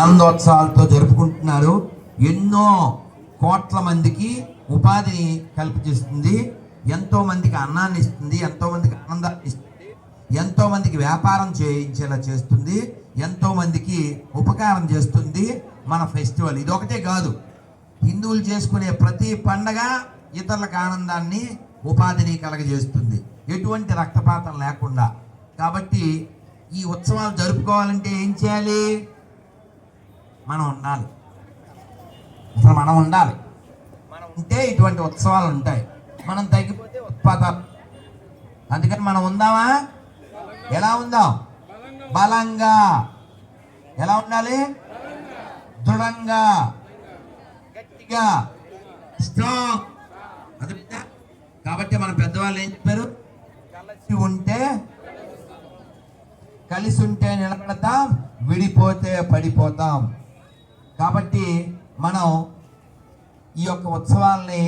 ఆనందోత్సవాలతో జరుపుకుంటున్నారు. ఎన్నో కోట్ల మందికి ఉపాధిని కల్పించిస్తుంది. ఎంతో మందికి అన్నాన్ని ఇస్తుంది ఎంతో మందికి ఆనందాన్ని ఇస్తుంది ఎంతో మందికి వ్యాపారం చేయించేలా చేస్తుంది ఎంతో మందికి ఉపకారం చేస్తుంది మన ఫెస్టివల్. ఇది ఒకటే కాదు హిందువులు చేసుకునే ప్రతి పండగ ఇతరులకు ఆనందాన్ని ఉపాధిని కలగజేస్తుంది. ఎటువంటి రక్తపాతం లేకుండా. కాబట్టి ఈ ఉత్సవాలు జరుపుకోవాలంటే ఏం చేయాలి? మనం ఉండాలి. అసలు మనం ఉండాలి. మనం ఉంటే ఇటువంటి ఉత్సవాలు ఉంటాయి. మనం తగ్గిపోతే ఉత్పాదాలు అందుకని మనం ఉందామా? ఎలా ఉందాం? బలంగా. ఎలా ఉండాలి? దృఢంగా. గట్టిగా. స్ట్రాంగ్. అది కాబట్టి మన పెద్దవాళ్ళు ఏం చెప్పారు? కలిసి ఉంటే కలిసి ఉంటే నిలబడతాం విడిపోతే పడిపోతాం. కాబట్టి మనం ఈ యొక్క ఉత్సవాల్ని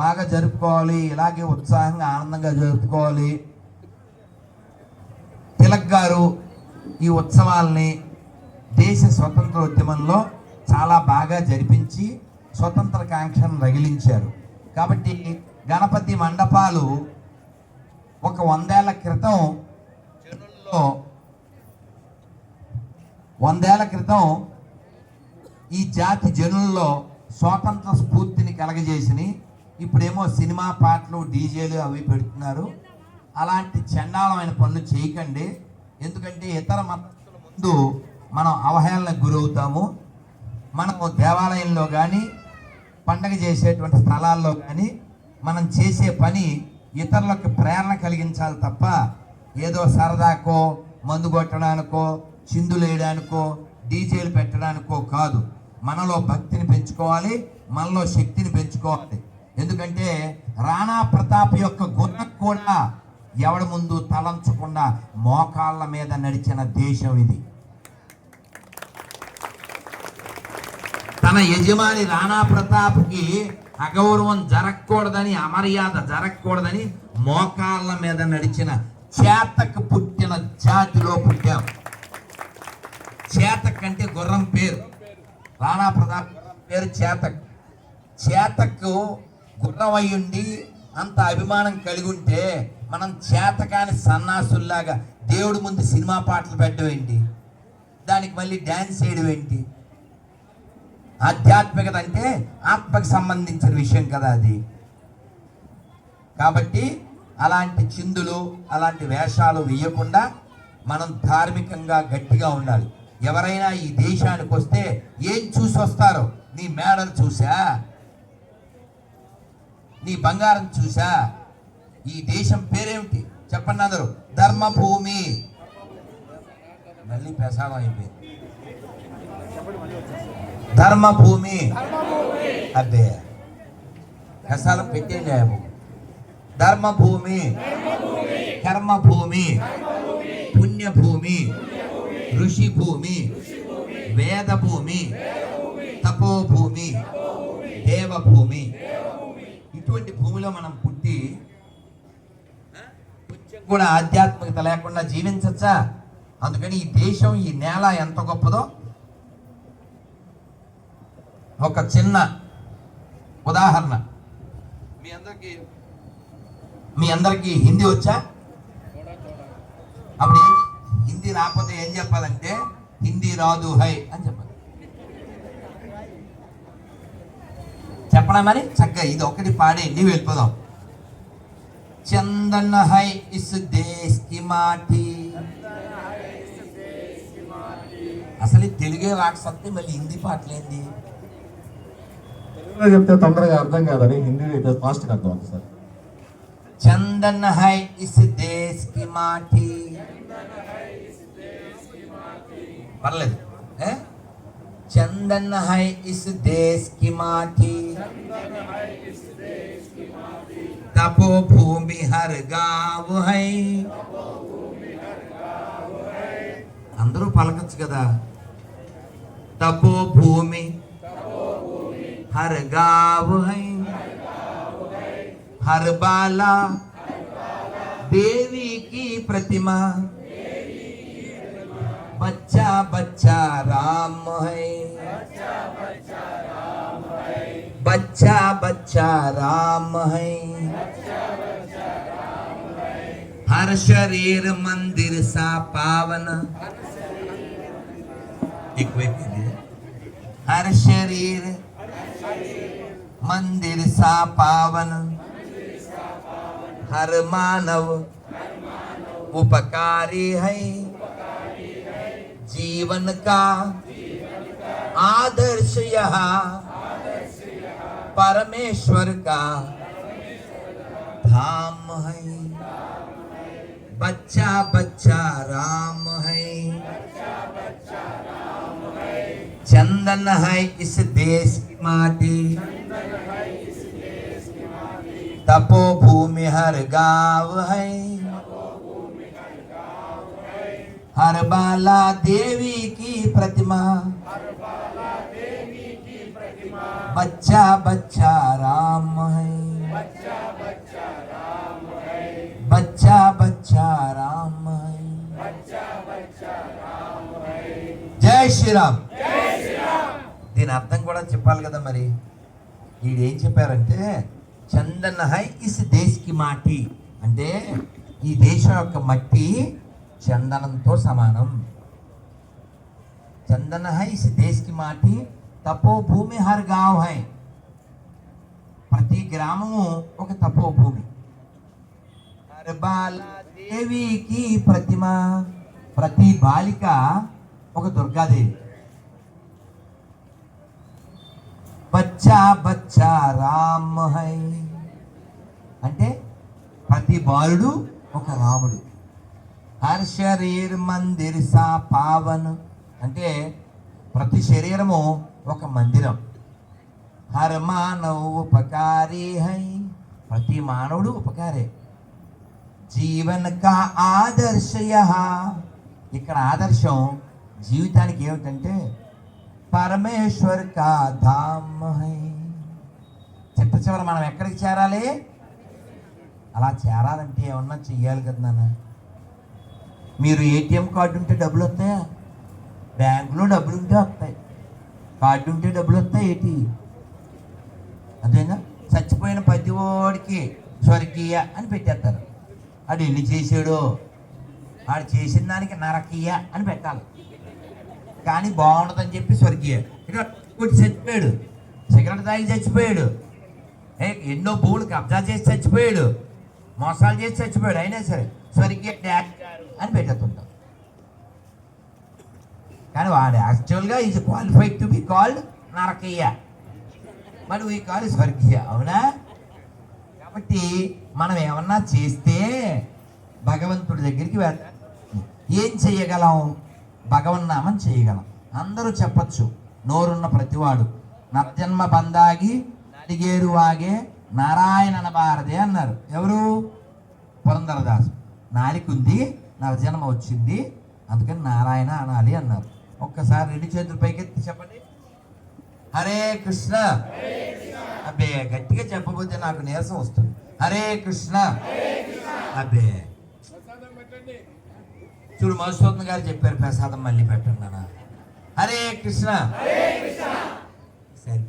బాగా జరుపుకోవాలి ఇలాగే ఉత్సాహంగా ఆనందంగా జరుపుకోవాలి. తిలక్ గారు ఈ ఉత్సవాల్ని దేశ స్వతంత్ర ఉద్యమంలో చాలా బాగా జరిపించి స్వతంత్ర కాంక్షను రగిలించారు. కాబట్టి గణపతి మండపాలు ఒక వందేళ్ళ క్రితం చెరువుల్లో వందేళ్ళ క్రితం ఈ జాతి జనుల్లో స్వాతంత్ర స్ఫూర్తిని కలగజేసి ఇప్పుడేమో సినిమా పాటలు డీజేలు అవి పెడుతున్నారు. అలాంటి చండాలమైన పనులు చేయకండి. ఎందుకంటే ఇతర మతస్థుల ముందు మనం అవహేళనకు గురవుతాము. మనము దేవాలయంలో కానీ పండగ చేసేటువంటి స్థలాల్లో కానీ మనం చేసే పని ఇతరులకు ప్రేరణ కలిగించాలి తప్ప ఏదో సరదాకో మందు కొట్టడానికో చిందులు వేయడానికో డీజేలు పెట్టడానికో కాదు. మనలో భక్తిని పెంచుకోవాలి మనలో శక్తిని పెంచుకోవాలి. ఎందుకంటే రాణా ప్రతాప్ యొక్క గుణం కూడా ఎవడి ముందు తలంచకుండా మోకాళ్ళ మీద నడిచిన దేశం ఇది. తన యజమాని రాణా ప్రతాప్కి అగౌరవం జరగకూడదని అమర్యాద జరగకూడదని మోకాళ్ళ మీద నడిచిన చేతకు పుట్టిన జాతిలో పుట్టాం. చేతకంటే గుర్రం పేరు. రాణా ప్రతాప్ పేరు చేతక్. చేతకు గుర్రమయ్యుండి అంత అభిమానం కలిగి ఉంటే మనం చేతకాని సన్నాసుల్లాగా దేవుడి ముందు సినిమా పాటలు పెట్టడం ఏంటి దానికి మళ్ళీ డ్యాన్స్ చేయడం ఏంటి ఆధ్యాత్మికత అంటే ఆత్మకు సంబంధించిన విషయం కదా అది. కాబట్టి అలాంటి చిందులు అలాంటి వేషాలు వేయకుండా మనం ధార్మికంగా గట్టిగా ఉండాలి. ఎవరైనా ఈ దేశానికి వస్తే ఏం చూసి వస్తారో? నీ మేడలు చూసా? నీ బంగారం చూసా? ఈ దేశం పేరేమిటి? చెప్పండి అందరూ. ధర్మభూమి. మళ్ళీ ప్రసాదం అయిపోయింది. ధర్మభూమి. అదే ప్రసాదం పెట్టేయండి ఆ బాబు. ధర్మభూమి. కర్మభూమి. పుణ్యభూమి. ఋషిభూమి వేదభూమి తపోభూమి దేవభూమి. ఇటువంటి భూమిలో మనం పుట్టి కొంచెం కూడా ఆధ్యాత్మికత లేకుండా జీవించచ్చా? అందుకని ఈ దేశం ఈ నేల ఎంత గొప్పదో? ఒక చిన్న ఉదాహరణ. మీ అందరికీ మీ అందరికీ హిందీ వచ్చా? అప్పుడు ఏం హిందీ రాకపోతే ఏం చెప్పాలంటే హిందీ రాదు హై అని చెప్పాలి చెప్పడం మరి చక్కగా ఇది ఒకటి పాడేయండి వెళ్ళిపోదాం చందన్ హై ఇస్ దేశ్ కి మాటి అసలు ఈ తెలుగే రాకపోతే మళ్ళీ హిందీ పాటలేంది తెలుగులో చెప్తే తొందరగా అర్థం కాదని హిందీలో అయితే ఫాస్ట్గా అర్థం అవుతుంది సార్ चंदन है इस देश की माटी పర్లేదు ఏ? చందన్ హై ఇస్ దేశ్ కి మాటి తపో భూమి హర్ గావ్ హై అందరూ పలకచ్చు కదా తపో భూమి హర్ గావ్ హై हर बाला देवी की प्रतिमा बच्चा बच्चा राम है। बच्चा बच्चा राम है। हर शरीर मंदिर सा पावन। एक हर शरीर मंदिर सा पावन। हर मानव उपकारी है। जीवन का आदर्श यह, परमेश्वर का धाम है। बच्चा बच्चा राम है। चंदन है इस देश की माटी। तपो भूमि हर गाँव है। హర్బాలా దేవికి ప్రతిమా. బచ్చా బచ్చా రామ హై బచ్చా బచ్చా రామ హై జై శ్రీరామ్. దీని అర్థం కూడా చెప్పాలి కదా మరి. వీడేం చెప్పారంటే చందన హై ఇస్ దేశ్కి మాటి. అంటే ఈ దేశం యొక్క మట్టి చందనంతో సమానం చందన్ హై ఇస్ దేశ్కి మాటి తపో భూమి హర్ గావ్ హై ప్రతి గ్రామము ఒక తపో భూమి హర్ దేవికి ప్రతిమ ప్రతి బాలిక ఒక దుర్గాదేవి బచ్చా బచ్చా రామ్ హై అంటే ప్రతి బాలుడు ఒక రాముడు హర్ శరీర్ మందిర్ సా పావన్ అంటే ప్రతి శరీరము ఒక మందిరం. హర్ మానవ్ ఉపకారి హై. ప్రతి మానవుడు ఉపకారే. జీవన్ కా ఆదర్శయ. ఇక్కడ ఆదర్శం జీవితానికి ఏమిటంటే పరమేశ్వర్ కా ధామ్ హై చిట్ట చివర మనం ఎక్కడికి చేరాలి? అలా చేరాలంటే ఏమన్నా చెయ్యాలి కదా నాన్న. మీరు ఏటీఎం కార్డు ఉంటే డబ్బులు వస్తాయా? బ్యాంకులో డబ్బులు ఉంటే వస్తాయి. కార్డు ఉంటే డబ్బులు వస్తాయి ఏంటి అదేనా? చచ్చిపోయిన ప్రతివాడికి స్వర్గీయ అని పెట్టేస్తారు. ఆడు ఎన్ని చేసాడు ఆడు చేసిన దానికి నరకీయ అని పెట్టాలి. కానీ బాగుండదని చెప్పి స్వర్గీయ. ఇక్కడ కొట్టి చచ్చిపోయాడు. సిగరెట్ తాగి చచ్చిపోయాడు. ఏ ఎన్నో భూములు కబ్జా చేసి చచ్చిపోయాడు. మోసాలు చేసి చచ్చిపోయాడు. అయినా సరే. సరిగ్గా డాడ్ అని పెట్టేస్తుంటాం. కానీ వాడు యాక్చువల్గా is qualified to be called Narakayya. మరి వీ కాల్ స్వర్గీయ అవునా? కాబట్టి మనం ఏమన్నా చేస్తే భగవంతుడి దగ్గరికి వెళ్తాం ఏం చేయగలం? భగవన్నామం చేయగలం. అందరూ చెప్పచ్చు నోరున్న ప్రతివాడు నర్జన్మ బందాగి నడిగేరు వాగే నారాయణ భారదే అన్నారు. ఎవరు? పురంధరదాసు. నాలికుంది నరజన్మ వచ్చింది అందుకని నారాయణ అనాలి అన్నారు. ఒక్కసారి రెండు చేతులు పైకెత్తి చెప్పండి. హరే కృష్ణ. అబ్బే గట్టిగా చెప్పబోతే నాకు నీరసం వస్తుంది. హరే కృష్ణ. అబ్బే. చూడు మధుసూదన్ గారు చెప్పారు ప్రసాదం మళ్ళీ పెట్టండి నాన్న హరే కృష్ణ. సరిపెట్టి.